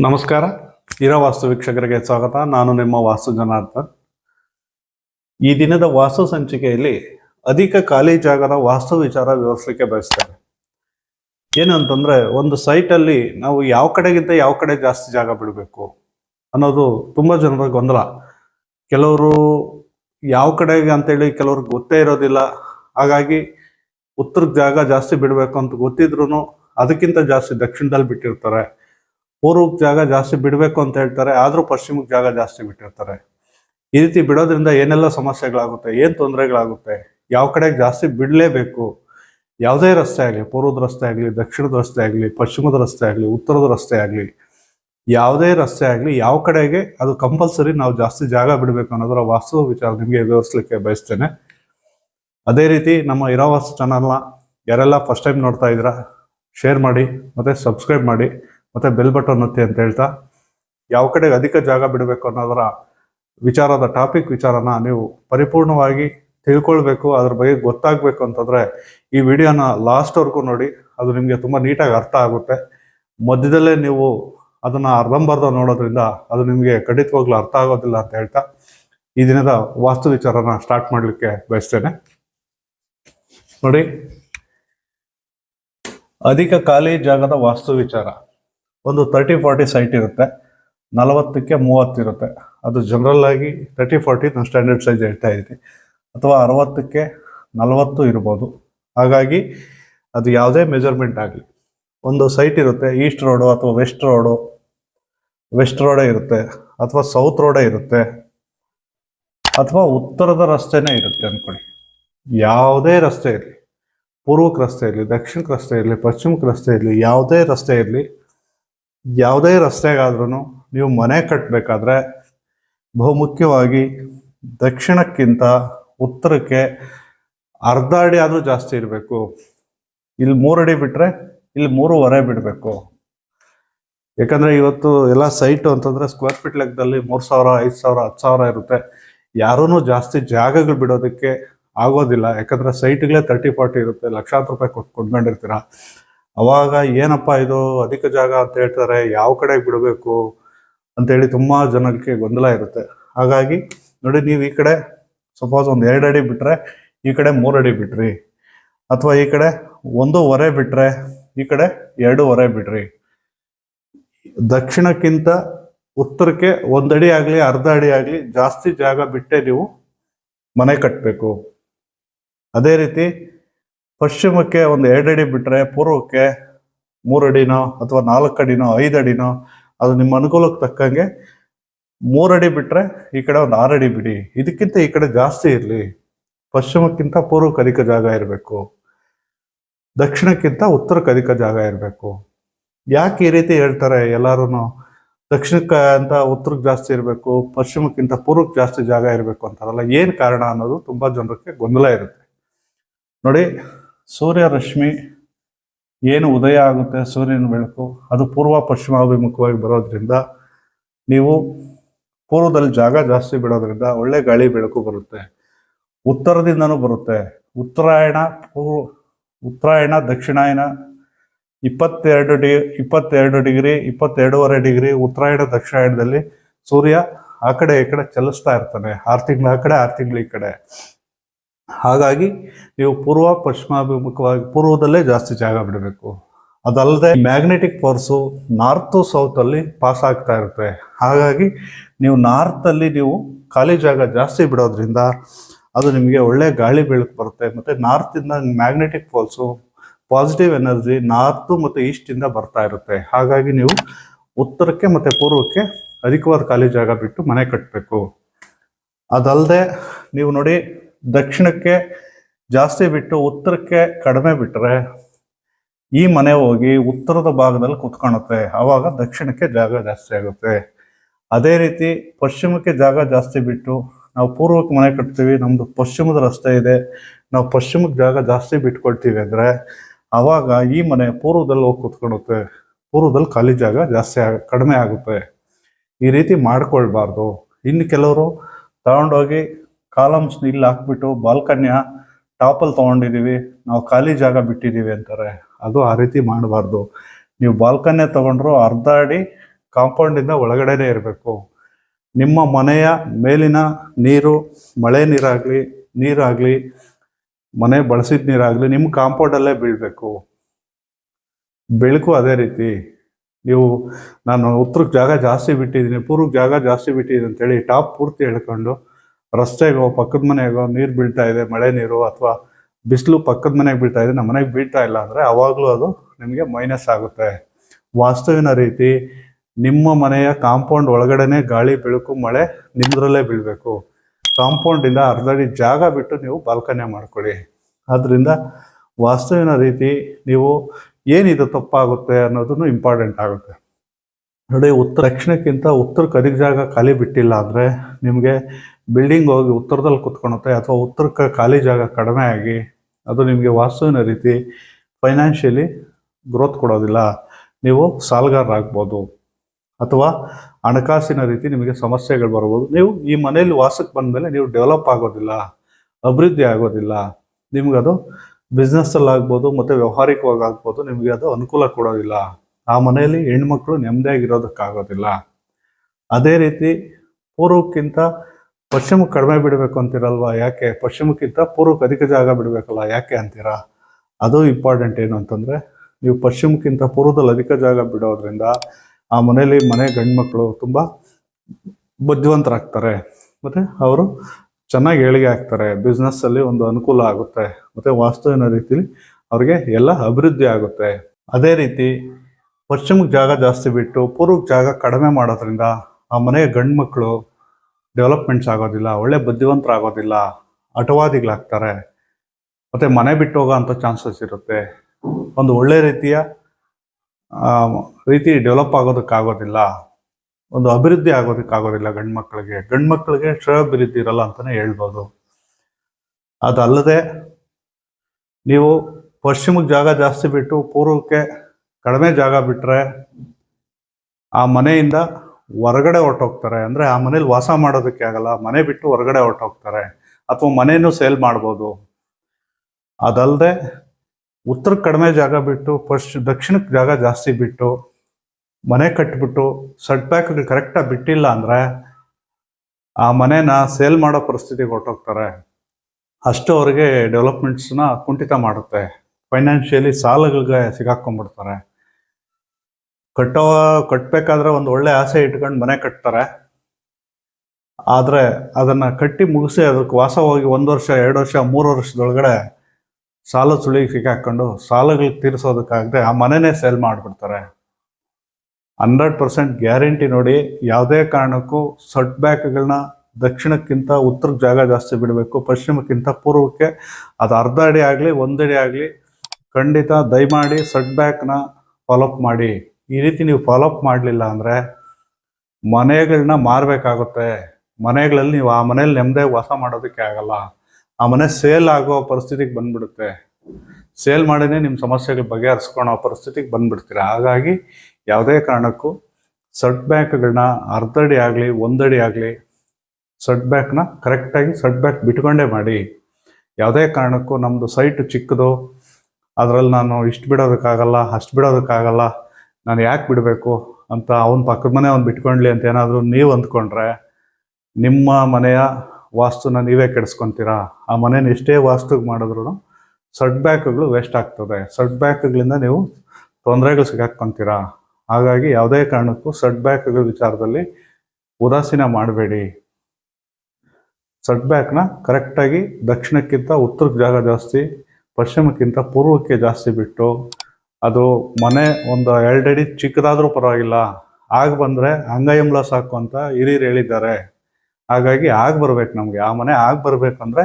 ನಮಸ್ಕಾರ. ಇರೋ ವಾಸ್ತು ವೀಕ್ಷಕರಿಗೆ ಸ್ವಾಗತ. ನಾನು ನಿಮ್ಮ ವಾಸ್ತು ಜನಾರ್ದನ್. ಈ ದಿನದ ವಾಸ್ತು ಸಂಚಿಕೆಯಲ್ಲಿ ಅಧಿಕ ಖಾಲಿ ಜಾಗದ ವಾಸ್ತು ವಿಚಾರ ವಿವರಿಸಲಿಕ್ಕೆ ಬಯಸ್ತೇನೆ. ಏನಂತಂದ್ರೆ, ಒಂದು ಸೈಟಲ್ಲಿ ನಾವು ಯಾವ ಕಡೆಗಿಂತ ಯಾವ ಕಡೆ ಜಾಸ್ತಿ ಜಾಗ ಬಿಡಬೇಕು ಅನ್ನೋದು ತುಂಬಾ ಜನರ ಗೊಂದಲ. ಕೆಲವರು ಯಾವ ಕಡೆಗೆ ಅಂತೇಳಿ ಕೆಲವ್ರಿಗೆ ಗೊತ್ತೇ ಇರೋದಿಲ್ಲ. ಹಾಗಾಗಿ ಉತ್ತರಕ್ಕೆ ಜಾಗ ಜಾಸ್ತಿ ಬಿಡಬೇಕು ಅಂತ ಗೊತ್ತಿದ್ರು ಅದಕ್ಕಿಂತ ಜಾಸ್ತಿ ದಕ್ಷಿಣದಲ್ಲಿ ಬಿಟ್ಟಿರ್ತಾರೆ. ಪೂರ್ವಕ್ಕೆ ಜಾಗ ಜಾಸ್ತಿ ಬಿಡಬೇಕು ಅಂತ ಹೇಳ್ತಾರೆ, ಆದರೂ ಪಶ್ಚಿಮಕ್ಕೆ ಜಾಗ ಜಾಸ್ತಿ ಬಿಟ್ಟಿರ್ತಾರೆ. ಈ ರೀತಿ ಬಿಡೋದ್ರಿಂದ ಏನೆಲ್ಲ ಸಮಸ್ಯೆಗಳಾಗುತ್ತೆ, ಏನು ತೊಂದರೆಗಳಾಗುತ್ತೆ, ಯಾವ ಕಡೆ ಜಾಸ್ತಿ ಬಿಡಲೇಬೇಕು? ಯಾವುದೇ ರಸ್ತೆ ಆಗಲಿ, ಪೂರ್ವದ ರಸ್ತೆ ಆಗಲಿ, ದಕ್ಷಿಣದ ರಸ್ತೆ ಆಗಲಿ, ಪಶ್ಚಿಮದ ರಸ್ತೆ ಆಗಲಿ, ಉತ್ತರದ ರಸ್ತೆ ಆಗಲಿ, ಯಾವುದೇ ರಸ್ತೆ ಆಗಲಿ, ಯಾವ ಕಡೆಗೆ ಅದು ಕಂಪಲ್ಸರಿ ನಾವು ಜಾಸ್ತಿ ಜಾಗ ಬಿಡಬೇಕು ಅನ್ನೋದರ ವಾಸ್ತವ ವಿಚಾರ ನಿಮಗೆ ವಿವರಿಸಲಿಕ್ಕೆ ಬಯಸ್ತೇನೆ. ಅದೇ ರೀತಿ ನಮ್ಮ ಇರೋವಾಸ್ ಚಾನಲ್ನ ಯಾರೆಲ್ಲ ಫಸ್ಟ್ ಟೈಮ್ ನೋಡ್ತಾ ಇದ್ದೀರಾ ಶೇರ್ ಮಾಡಿ ಮತ್ತು ಸಬ್ಸ್ಕ್ರೈಬ್ ಮಾಡಿ. ಮತ್ತು ಬೆಲ್ ಬಟನ್ ಒತ್ತಿ ಅಂತ ಹೇಳ್ತಾ, ಯಾವ ಕಡೆಗೆ ಅಧಿಕ ಜಾಗ ಬಿಡಬೇಕು ಅನ್ನೋದರ ವಿಚಾರದ ಟಾಪಿಕ್ ವಿಚಾರನ ನೀವು ಪರಿಪೂರ್ಣವಾಗಿ ತಿಳ್ಕೊಳ್ಬೇಕು, ಅದ್ರ ಬಗ್ಗೆ ಗೊತ್ತಾಗಬೇಕು ಅಂತಂದ್ರೆ ಈ ವಿಡಿಯೋನ ಲಾಸ್ಟ್ವರೆಗೂ ನೋಡಿ, ಅದು ನಿಮಗೆ ತುಂಬ ನೀಟಾಗಿ ಅರ್ಥ ಆಗುತ್ತೆ. ಮಧ್ಯದಲ್ಲೇ ನೀವು ಅದನ್ನ ಅರ್ಧಂಬರ್ಧ ನೋಡೋದ್ರಿಂದ ಅದು ನಿಮಗೆ ಖಂಡಿತವಾಗ್ಲೂ ಅರ್ಥ ಆಗೋದಿಲ್ಲ ಅಂತ ಹೇಳ್ತಾ, ಈ ದಿನದ ವಾಸ್ತು ವಿಚಾರನ ಸ್ಟಾರ್ಟ್ ಮಾಡಲಿಕ್ಕೆ ಬಯಸ್ತೇನೆ. ನೋಡಿ, ಅಧಿಕ ಖಾಲಿ ಜಾಗದ ವಾಸ್ತು ವಿಚಾರ. ಒಂದು ತರ್ಟಿ ಫಾರ್ಟಿ ಸೈಟ್ ಇರುತ್ತೆ. ನಲವತ್ತಕ್ಕೆ ಮೂವತ್ತು ಇರುತ್ತೆ. ಅದು ಜನರಲ್ ಆಗಿ ತರ್ಟಿ ಫಾರ್ಟಿ ನಾನು ಸ್ಟ್ಯಾಂಡರ್ಡ್ ಸೈಜ್ ಹೇಳ್ತಾ ಇದ್ದೀನಿ ಅಥವಾ ಅರವತ್ತಕ್ಕೆ ನಲವತ್ತು ಇರ್ಬೋದು. ಹಾಗಾಗಿ ಅದು ಯಾವುದೇ ಮೆಜರ್ಮೆಂಟ್ ಆಗಲಿ. ಒಂದು ಸೈಟ್ ಇರುತ್ತೆ ಈಸ್ಟ್ ರೋಡು ಅಥವಾ ವೆಸ್ಟ್ ರೋಡು ವೆಸ್ಟ್ ರೋಡೇ ಇರುತ್ತೆ, ಅಥವಾ ಸೌತ್ ರೋಡೇ ಇರುತ್ತೆ, ಅಥವಾ ಉತ್ತರದ ರಸ್ತೆನೇ ಇರುತ್ತೆ ಅಂದ್ಕೊಳ್ಳಿ ಯಾವುದೇ ರಸ್ತೆ ಇರಲಿ, ಪೂರ್ವಕ್ಕೆ ರಸ್ತೆ ಇರಲಿ, ದಕ್ಷಿಣಕ್ಕೆ ರಸ್ತೆ ಇರಲಿ, ಪಶ್ಚಿಮಕ್ಕೆ ರಸ್ತೆ ಇರಲಿ, ಯಾವುದೇ ರಸ್ತೆ ಇರಲಿ ಯಾವುದೇ ರಸ್ತೆಗಾದ್ರೂ ನೀವು ಮನೆ ಕಟ್ಟಬೇಕಾದ್ರೆ ಬಹುಮುಖ್ಯವಾಗಿ ದಕ್ಷಿಣಕ್ಕಿಂತ ಉತ್ತರಕ್ಕೆ ಅರ್ಧ ಅಡಿ ಆದರೂ ಜಾಸ್ತಿ ಇರಬೇಕು. ಇಲ್ಲಿ ಮೂರು ಅಡಿ ಬಿಟ್ಟರೆ ಇಲ್ಲಿ ಮೂರುವರೆ ಬಿಡಬೇಕು. ಯಾಕಂದರೆ ಇವತ್ತು ಎಲ್ಲ ಸೈಟು ಅಂತಂದರೆ ಸ್ಕ್ವೇರ್ ಫೀಟ್ ಲೆಕ್ಕದಲ್ಲಿ ಮೂರು ಸಾವಿರ, ಐದು ಸಾವಿರ, ಹತ್ತು ಸಾವಿರ ಇರುತ್ತೆ. ಯಾರೂ ಜಾಸ್ತಿ ಜಾಗಗಳು ಬಿಡೋದಕ್ಕೆ ಆಗೋದಿಲ್ಲ. ಯಾಕಂದರೆ ಸೈಟ್ಗಳೇ ತರ್ಟಿ ಫಾರ್ಟಿ ಇರುತ್ತೆ. ಲಕ್ಷಾಂತರ ರೂಪಾಯಿ ಕೊಟ್ಟು ಕೊಂಡ್ಕೊಂಡಿರ್ತೀರ. ಅವಾಗ ಏನಪ್ಪ ಇದು ಅಧಿಕ ಜಾಗ ಅಂತ ಹೇಳ್ತಾರೆ, ಯಾವ ಕಡೆ ಬಿಡಬೇಕು ಅಂತೇಳಿ ತುಂಬ ಜನಕ್ಕೆ ಗೊಂದಲ ಇರುತ್ತೆ. ಹಾಗಾಗಿ ನೋಡಿ ನೀವು ಈ ಕಡೆ ಸಪೋಸ್ ಒಂದು ಎರಡು ಅಡಿ ಬಿಟ್ಟರೆ ಈ ಕಡೆ ಮೂರು ಅಡಿ ಬಿಟ್ರಿ, ಅಥವಾ ಈ ಕಡೆ ಒಂದೂವರೆ ಬಿಟ್ರೆ, ಈ ಕಡೆ ಎರಡೂವರೆ ಬಿಡ್ರಿ ದಕ್ಷಿಣಕ್ಕಿಂತ ಉತ್ತರಕ್ಕೆ ಒಂದಡಿ ಆಗಲಿ, ಅರ್ಧ ಅಡಿ ಆಗಲಿ ಜಾಸ್ತಿ ಜಾಗ ಬಿಟ್ಟೆ ನೀವು ಮನೆ ಕಟ್ಟಬೇಕು ಅದೇ ರೀತಿ ಪಶ್ಚಿಮಕ್ಕೆ ಒಂದು ಎರಡು ಅಡಿ ಬಿಟ್ಟರೆ ಪೂರ್ವಕ್ಕೆ ಮೂರು ಅಡಿನೋ ಅಥವಾ ನಾಲ್ಕು ಅಡಿನೋ, ಐದು ಅಡಿನೋ, ಅದು ನಿಮ್ಮ ಅನುಕೂಲಕ್ಕೆ ತಕ್ಕಂಗೆ ಮೂರಡಿ ಬಿಟ್ಟರೆ ಈ ಕಡೆ ಒಂದು ಆರಡಿ ಬಿಡಿ. ಇದಕ್ಕಿಂತ ಈ ಕಡೆ ಜಾಸ್ತಿ ಇರಲಿ. ಪಶ್ಚಿಮಕ್ಕಿಂತ ಪೂರ್ವಕ್ಕೆ ಅಧಿಕ ಜಾಗ ಇರಬೇಕು. ದಕ್ಷಿಣಕ್ಕಿಂತ ಉತ್ತರಕ್ಕೆ ಅಧಿಕ ಜಾಗ ಇರಬೇಕು. ಯಾಕೆ ಈ ರೀತಿ ಹೇಳ್ತಾರೆ ಎಲ್ಲರೂ ದಕ್ಷಿಣಕ್ಕೆ ಅಂತ ಉತ್ತರಕ್ಕೆ ಜಾಸ್ತಿ ಇರಬೇಕು, ಪಶ್ಚಿಮಕ್ಕಿಂತ ಪೂರ್ವಕ್ಕೆ ಜಾಸ್ತಿ ಜಾಗ ಇರಬೇಕು ಅಂತಾರಲ್ಲ, ಏನು ಕಾರಣ ಅನ್ನೋದು ತುಂಬ ಜನರಿಗೆ ಗೊಂದಲ ಇರುತ್ತೆ. ನೋಡಿ ಸೂರ್ಯ ರಶ್ಮಿ ಏನು ಉದಯ ಆಗುತ್ತೆ, ಸೂರ್ಯನ ಬೆಳಕು, ಅದು ಪೂರ್ವ ಪಶ್ಚಿಮಾಭಿಮುಖವಾಗಿ ಬರೋದ್ರಿಂದ ನೀವು ಪೂರ್ವದಲ್ಲಿ ಜಾಗ ಜಾಸ್ತಿ ಬಿಡೋದ್ರಿಂದ ಒಳ್ಳೆ ಗಾಳಿ ಬೆಳಕು ಬರುತ್ತೆ. ಉತ್ತರದಿಂದನೂ ಬರುತ್ತೆ. ಉತ್ತರಾಯಣ ಪೂರ್ವ, ಉತ್ತರಾಯಣ ದಕ್ಷಿಣಾಯನ ಇಪ್ಪತ್ತೆರಡು ಡಿ, ಇಪ್ಪತ್ತೆರಡು ಡಿಗ್ರಿ, ಇಪ್ಪತ್ತೆರಡೂವರೆ ಡಿಗ್ರಿ, ಉತ್ತರಾಯಣ, ದಕ್ಷಿಣಾಯಣದಲ್ಲಿ ಸೂರ್ಯ ಆ ಕಡೆ ಈ ಕಡೆ ಚಲಿಸ್ತಾ ಇರ್ತಾನೆ. ಆರು ತಿಂಗಳು ಆ ಕಡೆ, ಆರು ತಿಂಗಳು ಈ ಕಡೆ. ಹಾಗಾಗಿ ನೀವು ಪೂರ್ವ ಪಶ್ಚಿಮಾಭಿಮುಖವಾಗಿ ಪೂರ್ವದಲ್ಲೇ ಜಾಸ್ತಿ ಜಾಗ ಬಿಡಬೇಕು. ಅದಲ್ಲದೆ ಮ್ಯಾಗ್ನೆಟಿಕ್ ಫೋರ್ಸು ನಾರ್ತು ಸೌತಲ್ಲಿ ಪಾಸ್ ಆಗ್ತಾ ಇರುತ್ತೆ. ಹಾಗಾಗಿ ನೀವು ನಾರ್ತಲ್ಲಿ ನೀವು ಖಾಲಿ ಜಾಗ ಜಾಸ್ತಿ ಬಿಡೋದ್ರಿಂದ ಅದು ನಿಮಗೆ ಒಳ್ಳೆ ಗಾಳಿ ಬೆಳಕು ಬರುತ್ತೆ. ಮತ್ತು ನಾರ್ತಿಂದ magnetic force positive energy north ಮತ್ತು ಈಸ್ಟಿಂದ ಬರ್ತಾ ಇರುತ್ತೆ. ಹಾಗಾಗಿ ನೀವು ಉತ್ತರಕ್ಕೆ ಮತ್ತು ಪೂರ್ವಕ್ಕೆ ಅಧಿಕವಾದ ಖಾಲಿ ಜಾಗ ಬಿಟ್ಟು ಮನೆ ಕಟ್ಟಬೇಕು ಅದಲ್ಲದೆ ನೀವು ನೋಡಿ ದಕ್ಷಿಣಕ್ಕೆ ಜಾಸ್ತಿ ಬಿಟ್ಟು ಉತ್ತರಕ್ಕೆ ಕಡಿಮೆ ಬಿಟ್ಟರೆ ಈ ಮನೆ ಹೋಗಿ ಉತ್ತರದ ಭಾಗದಲ್ಲಿ ಕುತ್ಕೊಳುತ್ತೆ ಆವಾಗ ದಕ್ಷಿಣಕ್ಕೆ ಜಾಗ ಜಾಸ್ತಿ ಆಗುತ್ತೆ. ಅದೇ ರೀತಿ ಪಶ್ಚಿಮಕ್ಕೆ ಜಾಗ ಜಾಸ್ತಿ ಬಿಟ್ಟು ನಾವು ಪೂರ್ವಕ್ಕೆ ಮನೆ ಕಟ್ತೀವಿ ನಮ್ಮದು ಪಶ್ಚಿಮದ ರಸ್ತೆ ಇದೆ, ನಾವು ಪಶ್ಚಿಮಕ್ಕೆ ಜಾಗ ಜಾಸ್ತಿ ಬಿಟ್ಕೊಳ್ತೀವಿ ಅಂದರೆ ಆವಾಗ ಈ ಮನೆ ಪೂರ್ವದಲ್ಲಿ ಹೋಗಿ ಕುತ್ಕೊಳುತ್ತೆ ಪೂರ್ವದಲ್ಲಿ ಖಾಲಿ ಜಾಗ ಜಾಸ್ತಿ ಆಗ, ಕಡಿಮೆ ಆಗುತ್ತೆ. ಈ ರೀತಿ ಮಾಡ್ಕೊಳ್ಬಾರ್ದು. ಇನ್ನು ಕೆಲವರು ತಗೊಂಡೋಗಿ ಕಾಲಮ್ಸ್ ಇಲ್ಲಿ ಹಾಕ್ಬಿಟ್ಟು ಬಾಲ್ಕನ್ಯ ಟಾಪಲ್ಲಿ ತೊಗೊಂಡಿದ್ದೀವಿ ನಾವು ಖಾಲಿ ಜಾಗ ಬಿಟ್ಟಿದ್ದೀವಿ ಅಂತಾರೆ. ಅದು ಆ ರೀತಿ ಮಾಡಬಾರ್ದು. ನೀವು ಬಾಲ್ಕನ್ಯ ತೊಗೊಂಡ್ರು ಅರ್ಧ ಅಡಿ ಕಾಂಪೌಂಡಿಂದ ಒಳಗಡೆನೇ ಇರಬೇಕು. ನಿಮ್ಮ ಮನೆಯ ಮೇಲಿನ ನೀರು, ಮಳೆ ನೀರಾಗಲಿ ನೀರಾಗಲಿ, ಮನೆ ಬಳಸಿದ ನೀರಾಗಲಿ ನಿಮ್ಮ ಕಾಂಪೌಂಡಲ್ಲೇ ಬೀಳಬೇಕು. ಬೆಳಕು ಅದೇ ರೀತಿ. ನೀವು ನಾನು ಉತ್ತರಕ್ಕೆ ಜಾಗ ಜಾಸ್ತಿ ಬಿಟ್ಟಿದ್ದೀನಿ, ಪೂರ್ವಕ್ಕೆ ಜಾಗ ಜಾಸ್ತಿ ಬಿಟ್ಟಿದ್ದೀನಿ ಅಂತೇಳಿ ಟಾಪ್ ಪೂರ್ತಿ ಎಳ್ಕೊಂಡು ರಸ್ತೆಗೋ ಪಕ್ಕದ ಮನೆಗೋ ನೀರು ಬೀಳ್ತಾ ಇದೆ, ಮಳೆ ನೀರು ಅಥವಾ ಬಿಸಿಲು ಪಕ್ಕದ ಮನೆಗೆ ಬೀಳ್ತಾ ಇದೆ ನಮ್ಮ ಮನೆಗೆ ಬೀಳ್ತಾ ಇಲ್ಲ ಅಂದರೆ ಅವಾಗಲೂ ಅದು ನಿಮಗೆ ಮೈನಸ್ ಆಗುತ್ತೆ. ವಾಸ್ತುವಿನ ರೀತಿ ನಿಮ್ಮ ಮನೆಯ ಕಾಂಪೌಂಡ್ ಒಳಗಡೆನೆ ಗಾಳಿ ಬೆಳಕು ಮಳೆ ನಿಮ್ಮದ್ರಲ್ಲೇ ಬೀಳಬೇಕು. ಕಾಂಪೌಂಡಿಂದ ಅರ್ಧ ಅಡಿ ಜಾಗ ಬಿಟ್ಟು ನೀವು ಬಾಲ್ಕನಿ ಮಾಡ್ಕೊಳ್ಳಿ. ಆದ್ದರಿಂದ ವಾಸ್ತುವಿನ ರೀತಿ ನೀವು ಏನಿದು ತಪ್ಪಾಗುತ್ತೆ ಅನ್ನೋದನ್ನು ಇಂಪಾರ್ಟೆಂಟ್ ಆಗುತ್ತೆ. ನೋಡಿ, ಉತ್ತರ ದಕ್ಷಿಣಕ್ಕಿಂತ ಉತ್ತರಕ್ಕೆ ಅಧಿಕ ಜಾಗ ಖಾಲಿ ಬಿಟ್ಟಿಲ್ಲ ಅಂದರೆ ನಿಮಗೆ ಬಿಲ್ಡಿಂಗ್ ಹೋಗಿ ಉತ್ತರದಲ್ಲಿ ಕುತ್ಕೊಳುತ್ತೆ ಅಥವಾ ಉತ್ತರಕ್ಕೆ ಖಾಲಿ ಜಾಗ ಕಡಿಮೆ ಆಗಿ ಅದು ನಿಮಗೆ ವಾಸ್ತುವಿನ ರೀತಿ ಫೈನಾನ್ಷಿಯಲಿ ಗ್ರೋತ್ ಕೊಡೋದಿಲ್ಲ. ನೀವು ಸಾಲಗಾರರಾಗ್ಬೋದು ಅಥವಾ ಹಣಕಾಸಿನ ರೀತಿ ನಿಮಗೆ ಸಮಸ್ಯೆಗಳು ಬರ್ಬೋದು. ನೀವು ಈ ಮನೆಯಲ್ಲಿ ವಾಸಕ್ಕೆ ಬಂದಮೇಲೆ ನೀವು ಡೆವಲಪ್ ಆಗೋದಿಲ್ಲ, ಅಭಿವೃದ್ಧಿ ಆಗೋದಿಲ್ಲ ನಿಮಗದು ಬಿಸ್ನೆಸ್ಸಲ್ಲಿ ಆಗ್ಬೋದು ಮತ್ತು ವ್ಯವಹಾರಿಕವಾಗಿ ಆಗ್ಬೋದು ನಿಮಗೆ ಅದು ಅನುಕೂಲ ಕೊಡೋದಿಲ್ಲ. ಆ ಮನೆಯಲ್ಲಿ ಹೆಣ್ಮಕ್ಳು ನೆಮ್ಮದಿಯಾಗಿರೋದಕ್ಕಾಗೋದಿಲ್ಲ ಅದೇ ರೀತಿ ಪೂರ್ವಕ್ಕಿಂತ ಪಶ್ಚಿಮಕ್ಕೆ ಕಡಿಮೆ ಬಿಡಬೇಕು ಅಂತೀರಲ್ವಾ? ಯಾಕೆ? ಪಶ್ಚಿಮಕ್ಕಿಂತ ಪೂರ್ವಕ್ಕೆ ಅಧಿಕ ಜಾಗ ಬಿಡಬೇಕಲ್ಲ, ಯಾಕೆ ಅಂತೀರಾ? ಅದು ಇಂಪಾರ್ಟೆಂಟ್ ಏನು ಅಂತಂದರೆ, ನೀವು ಪಶ್ಚಿಮಕ್ಕಿಂತ ಪೂರ್ವದಲ್ಲಿ ಅಧಿಕ ಜಾಗ ಬಿಡೋದ್ರಿಂದ ಆ ಮನೆಯಲ್ಲಿ ಮನೆ ಗಂಡ್ಮಕ್ಳು ತುಂಬ ಬುದ್ಧಿವಂತರಾಗ್ತಾರೆ. ಮತ್ತು ಅವರು ಚೆನ್ನಾಗಿ ಏಳಿಗೆ ಆಗ್ತಾರೆ. ಬಿಸ್ನೆಸ್ಸಲ್ಲಿ ಒಂದು ಅನುಕೂಲ ಆಗುತ್ತೆ. ಮತ್ತು ವಾಸ್ತುವಿನ ರೀತಿಲಿ ಅವ್ರಿಗೆ ಎಲ್ಲ ಅಭಿವೃದ್ಧಿ ಆಗುತ್ತೆ. ಅದೇ ರೀತಿ ಪಶ್ಚಿಮಕ್ಕೆ ಜಾಗ ಜಾಸ್ತಿ ಬಿಟ್ಟು ಪೂರ್ವಕ್ಕೆ ಜಾಗ ಕಡಿಮೆ ಮಾಡೋದ್ರಿಂದ ಆ ಮನೆಯ ಗಂಡು ಮಕ್ಕಳು ಡೆವಲಪ್ಮೆಂಟ್ಸ್ ಆಗೋದಿಲ್ಲ, ಒಳ್ಳೆ ಬುದ್ಧಿವಂತರಾಗೋದಿಲ್ಲ, ಹಠವಾದಿಗಳಾಗ್ತಾರೆ. ಮತ್ತು ಮನೆ ಬಿಟ್ಟು ಹೋಗೋ ಅಂಥ ಚಾನ್ಸಸ್ ಇರುತ್ತೆ. ಒಂದು ಒಳ್ಳೆ ರೀತಿಯ ರೀತಿ ಡೆವಲಪ್ ಆಗೋದಕ್ಕಾಗೋದಿಲ್ಲ, ಒಂದು ಅಭಿವೃದ್ಧಿ ಆಗೋದಕ್ಕಾಗೋದಿಲ್ಲ ಗಂಡು ಮಕ್ಕಳಿಗೆ ಗಂಡು ಮಕ್ಕಳಿಗೆ ಶ್ರೇಯೋಭಿವೃದ್ಧಿ ಇರಲ್ಲ ಅಂತಲೇ ಹೇಳ್ಬೋದು. ಅದಲ್ಲದೆ, ನೀವು ಪಶ್ಚಿಮಕ್ಕೆ ಜಾಗ ಜಾಸ್ತಿ ಬಿಟ್ಟು ಪೂರ್ವಕ್ಕೆ ಕಡಿಮೆ ಜಾಗ ಬಿಟ್ಟರೆ ಆ ಮನೆಯಿಂದ ಹೊರಗಡೆ ಹೊರಟೋಗ್ತಾರೆ. ಅಂದರೆ ಆ ಮನೇಲಿ ವಾಸ ಮಾಡೋದಕ್ಕೆ ಆಗಲ್ಲ. ಮನೆ ಬಿಟ್ಟು ಹೊರಗಡೆ ಹೊರಟೋಗ್ತಾರೆ. ಅಥವಾ ಮನೇನೂ ಸೇಲ್ ಮಾಡ್ಬೋದು. ಅದಲ್ಲದೆ ಉತ್ತರಕ್ಕೆ ಕಡಿಮೆ ಜಾಗ ಬಿಟ್ಟು ಪಶ್ಚಿ ದಕ್ಷಿಣಕ್ಕೆ ಜಾಗ ಜಾಸ್ತಿ ಬಿಟ್ಟು, ಮನೆ ಕಟ್ಬಿಟ್ಟು, ಸೆಟ್ ಬ್ಯಾಕ್ಗಳು ಕರೆಕ್ಟಾಗಿ ಬಿಟ್ಟಿಲ್ಲ ಅಂದರೆ ಆ ಮನೇನ ಸೇಲ್ ಮಾಡೋ ಪರಿಸ್ಥಿತಿಗೆ ಹೊರಟೋಗ್ತಾರೆ. ಅಷ್ಟು ಅವರಿಗೆ ಡೆವಲಪ್ಮೆಂಟ್ಸ್ನ ಕುಂಠಿತ ಮಾಡುತ್ತೆ. ಫೈನಾನ್ಷಿಯಲಿ ಸಾಲಗಳಿಗೆ ಸಿಗಾಕೊಂಡ್ಬಿಡ್ತಾರೆ ಕಟ್ಟೋ ಕಟ್ಟಬೇಕಾದ್ರೆ ಒಂದು ಒಳ್ಳೆ ಆಸೆ ಇಟ್ಕೊಂಡು ಮನೆ ಕಟ್ತಾರೆ. ಆದರೆ ಅದನ್ನು ಕಟ್ಟಿ ಮುಗಿಸಿ ಅದಕ್ಕೆ ವಾಸ ಹೋಗಿ ಒಂದು ವರ್ಷ, ಎರಡು ವರ್ಷ, ಮೂರು ವರ್ಷದೊಳಗಡೆ ಸಾಲ ಸುಳಿಗೆ ಸಿಕ್ಕಾಕೊಂಡು ಸಾಲಗಳು ತೀರಿಸೋದಕ್ಕಾಗದೆ ಆ ಮನೆನೇ ಸೇಲ್ ಮಾಡಿಬಿಡ್ತಾರೆ. ಹಂಡ್ರೆಡ್ ಪರ್ಸೆಂಟ್ ಗ್ಯಾರಂಟಿ ನೋಡಿ ಯಾವುದೇ ಕಾರಣಕ್ಕೂ ಸಟ್ ಬ್ಯಾಕ್ಗಳನ್ನ ದಕ್ಷಿಣಕ್ಕಿಂತ ಉತ್ತರಕ್ಕೆ ಜಾಗ ಜಾಸ್ತಿ ಬಿಡಬೇಕು, ಪಶ್ಚಿಮಕ್ಕಿಂತ ಪೂರ್ವಕ್ಕೆ ಅದು ಅರ್ಧ ಅಡಿ ಆಗಲಿ ಒಂದಡಿ ಆಗಲಿ ಖಂಡಿತ ದಯಮಾಡಿ ಸಟ್ ಬ್ಯಾಕ್ನ ಫಾಲೋಅಪ್ ಮಾಡಿ. ಈ ರೀತಿ ನೀವು ಫಾಲೋಅಪ್ ಮಾಡಲಿಲ್ಲ ಅಂದರೆ ಮನೆಗಳನ್ನ ಮಾರಬೇಕಾಗುತ್ತೆ. ಮನೆಗಳಲ್ಲಿ ನೀವು ಆ ಮನೇಲಿ ನೆಮ್ಮದಿಯಾಗಿ ವಾಸ ಮಾಡೋದಕ್ಕೆ ಆಗಲ್ಲ. ಆ ಮನೆ ಸೇಲ್ ಆಗೋ ಪರಿಸ್ಥಿತಿಗೆ ಬಂದ್ಬಿಡುತ್ತೆ. ಸೇಲ್ ಮಾಡಿನೇ ನಿಮ್ಮ ಸಮಸ್ಯೆಗಳು ಬಗೆಹರಿಸ್ಕೊಳೋ ಪರಿಸ್ಥಿತಿಗೆ ಬಂದ್ಬಿಡ್ತೀರ? ಹಾಗಾಗಿ ಯಾವುದೇ ಕಾರಣಕ್ಕೂ ಸಟ್ ಬ್ಯಾಕ್ಗಳನ್ನ ಅರ್ಧಡಿ ಆಗಲಿ, ಒಂದಡಿ ಆಗಲಿ ಸಟ್ ಬ್ಯಾಕ್ನ ಕರೆಕ್ಟಾಗಿ ಸಟ್ ಬ್ಯಾಕ್ ಬಿಟ್ಕೊಂಡೇ ಮಾಡಿ. ಯಾವುದೇ ಕಾರಣಕ್ಕೂ ನಮ್ಮದು ಸೈಟ್ ಚಿಕ್ಕದು, ಅದರಲ್ಲಿ ನಾನು ಇಷ್ಟು ಬಿಡೋದಕ್ಕಾಗಲ್ಲ, ಅಷ್ಟು ಬಿಡೋದಕ್ಕಾಗಲ್ಲ ನಾನು ಯಾಕೆ ಬಿಡಬೇಕು ಅಂತ ಅವನ ಪಕ್ಕದ ಮನೆ ಅವ್ನು ಬಿಟ್ಕೊಂಡ್ಲಿ ಅಂತ ಏನಾದರೂ ನೀವು ಅಂದ್ಕೊಂಡ್ರೆ ನಿಮ್ಮ ಮನೆಯ ವಾಸ್ತುನ ನೀವೇ ಕೆಡಿಸ್ಕೊತೀರಾ? ಆ ಮನೇನ ಎಷ್ಟೇ ವಾಸ್ತುಗೆ ಮಾಡಿದ್ರು ಸಟ್ ಬ್ಯಾಕ್ಗಳು ವೇಸ್ಟ್ ಆಗ್ತದೆ. ಸಟ್ ಬ್ಯಾಕ್ಗಳಿಂದ ನೀವು ತೊಂದರೆಗಳು ಸಿಗಾಕ್ಕೊಂತೀರಾ? ಹಾಗಾಗಿ ಯಾವುದೇ ಕಾರಣಕ್ಕೂ ಸಟ್ ಬ್ಯಾಕ್ಗಳ ವಿಚಾರದಲ್ಲಿ ಉದಾಸೀನ ಮಾಡಬೇಡಿ. ಸಟ್ ಬ್ಯಾಕ್ನ ಕರೆಕ್ಟಾಗಿ ದಕ್ಷಿಣಕ್ಕಿಂತ ಉತ್ತರಕ್ಕೆ ಜಾಗ ಜಾಸ್ತಿ, ಪಶ್ಚಿಮಕ್ಕಿಂತ ಪೂರ್ವಕ್ಕೆ ಜಾಸ್ತಿ ಬಿಟ್ಟು ಅದು ಮನೆ ಒಂದು ಎರಡಡಿ ಚಿಕ್ಕದಾದರೂ ಪರವಾಗಿಲ್ಲ. ಆಗ ಬಂದರೆ ಅಂಗಯಮ್ಲ ಸಾಕು ಅಂತ ಹಿರಿಯರು ಹೇಳಿದ್ದಾರೆ. ಹಾಗಾಗಿ ಆಗ ಬರ್ಬೇಕು ನಮಗೆ. ಆ ಮನೆ ಆಗ ಬರಬೇಕಂದ್ರೆ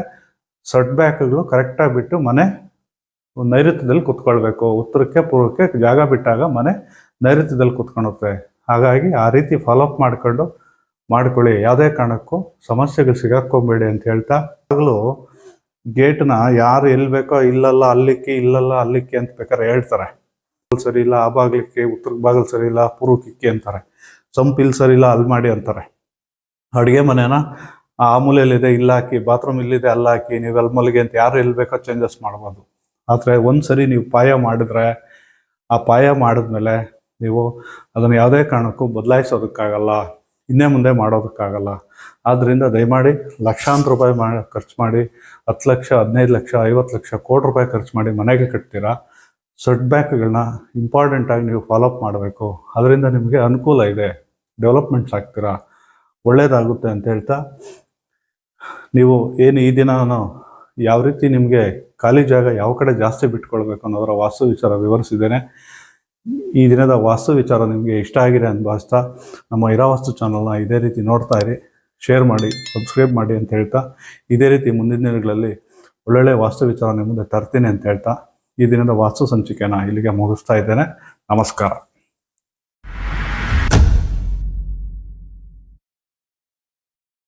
ಸಟ್ ಬ್ಯಾಕ್ಗಳು ಕರೆಕ್ಟಾಗಿ ಬಿಟ್ಟು ಮನೆ ನೈಋತ್ಯದಲ್ಲಿ ಕುತ್ಕೊಳ್ಬೇಕು. ಉತ್ತರಕ್ಕೆ ಪೂರ್ವಕ್ಕೆ ಜಾಗ ಬಿಟ್ಟಾಗ ಮನೆ ನೈಋತ್ಯದಲ್ಲಿ ಕುತ್ಕೊಳುತ್ತೆ. ಹಾಗಾಗಿ ಆ ರೀತಿ ಫಾಲೋಅಪ್ ಮಾಡ್ಕೊಂಡು ಮಾಡ್ಕೊಳ್ಳಿ. ಯಾವುದೇ ಕಾರಣಕ್ಕೂ ಸಮಸ್ಯೆಗಳು ಸಿಗಾಕೊಬೇಡಿ ಅಂತ ಹೇಳ್ತಾ ಆಗಲೂ ಗೇಟ್ನ ಯಾರು ಎಲ್ಲಿ ಬೇಕೋ ಇಲ್ಲಲ್ಲ ಅಲ್ಲಿಕ್ಕಿ ಇಲ್ಲಲ್ಲ ಅಲ್ಲಿಕ್ಕಿ ಅಂತ ಬೇಕಾದ್ರೆ ಹೇಳ್ತಾರೆ. ಸರಿ ಇಲ್ಲ, ಆ ಬಾಗ್ಲಿಕ್ಕೆ ಉತ್ತರ ಬಾಗಿಲು ಸರಿ ಇಲ್ಲ, ಪೂರ್ವಕ್ಕೆ ಅಂತಾರೆ. ಸಂಪ್ ಇಲ್ಲಿ ಸರಿ ಇಲ್ಲ ಅಲ್ಲಿ ಮಾಡಿ ಅಂತಾರೆ. ಅಡುಗೆ ಮನೆನ ಆ ಮೂಲೆಯಲ್ಲಿದೆ, ಇಲ್ಲ ಹಾಕಿ ಬಾತ್ರೂಮ್ ಇಲ್ಲಿದೆ, ಅಲ್ಲ ಹಾಕಿ, ನೀವು ಅಲ್ಲಿ ಮಲಗಿ ಅಂತ ಯಾರು ಎಲ್ಲಿ ಬೇಕೋ ಚೇಂಜಸ್ ಮಾಡ್ಬೋದು. ಆದರೆ ಒಂದು ಸರಿ ನೀವು ಪಾಯ ಮಾಡಿದ್ರೆ, ಆ ಪಾಯ ಮಾಡಿದ್ಮೇಲೆ ನೀವು ಅದನ್ನು ಯಾವುದೇ ಕಾರಣಕ್ಕೂ ಬದಲಾಯಿಸೋದಕ್ಕಾಗಲ್ಲ, ಇನ್ನೇ ಮುಂದೆ ಮಾಡೋದಕ್ಕಾಗಲ್ಲ. ಆದ್ದರಿಂದ ದಯಮಾಡಿ ಲಕ್ಷಾಂತರ ರೂಪಾಯಿ ಮಾ ಖರ್ಚು ಮಾಡಿ, ಹತ್ತು ಲಕ್ಷ, ಹದಿನೈದು ಲಕ್ಷ, ಐವತ್ತು ಲಕ್ಷ, ಕೋಟಿ ರೂಪಾಯಿ ಖರ್ಚು ಮಾಡಿ ಮನೆಗೆ ಕಟ್ತೀರಾ? ಸೆಟ್ ಬ್ಯಾಕ್ಗಳನ್ನ ಇಂಪಾರ್ಟೆಂಟಾಗಿ ನೀವು ಫಾಲೋಅಪ್ ಮಾಡಬೇಕು. ಅದರಿಂದ ನಿಮಗೆ ಅನುಕೂಲ ಇದೆ. ಡೆವಲಪ್ಮೆಂಟ್ಸ್ ಆಗ್ತೀರಾ? ಒಳ್ಳೆಯದಾಗುತ್ತೆ ಅಂತ ಹೇಳ್ತಾ, ನೀವು ಏನು ಈ ದಿನ ಯಾವ ರೀತಿ ನಿಮಗೆ ಖಾಲಿ ಜಾಗ ಯಾವ ಕಡೆ ಜಾಸ್ತಿ ಬಿಟ್ಕೊಳ್ಬೇಕು ಅನ್ನೋದರ ವಾಸ್ತು ವಿಚಾರ ವಿವರಿಸಿದ್ದೇನೆ. ಈ ದಿನದ ವಾಸ್ತು ವಿಚಾರ ನಿಮಗೆ ಇಷ್ಟ ಆಗಿದೆ ಅಂತ ಭಾವಿಸ್ತಾ, ನಮ್ಮ ಇರಾವಾಸ್ತು ಚಾನಲ್ನ ಇದೇ ರೀತಿ ನೋಡ್ತಾ ಇರಿ, ಶೇರ್ ಮಾಡಿ, ಸಬ್ಸ್ಕ್ರೈಬ್ ಮಾಡಿ ಅಂತ ಹೇಳ್ತಾ, ಇದೇ ರೀತಿ ಮುಂದಿನ ದಿನಗಳಲ್ಲಿ ಒಳ್ಳೊಳ್ಳೆ ವಾಸ್ತು ವಿಚಾರ ನಿಮ್ಮ ಮುಂದೆ ತರ್ತೀನಿ ಅಂತ ಹೇಳ್ತಾ. ಈ ದಿನದ ವಾಸ್ತು ಸಂಚಿಕೆನ ಇಲ್ಲಿಗೆ ಮುಗಿಸ್ತಾ ಇದ್ದೇನೆ ನಮಸ್ಕಾರ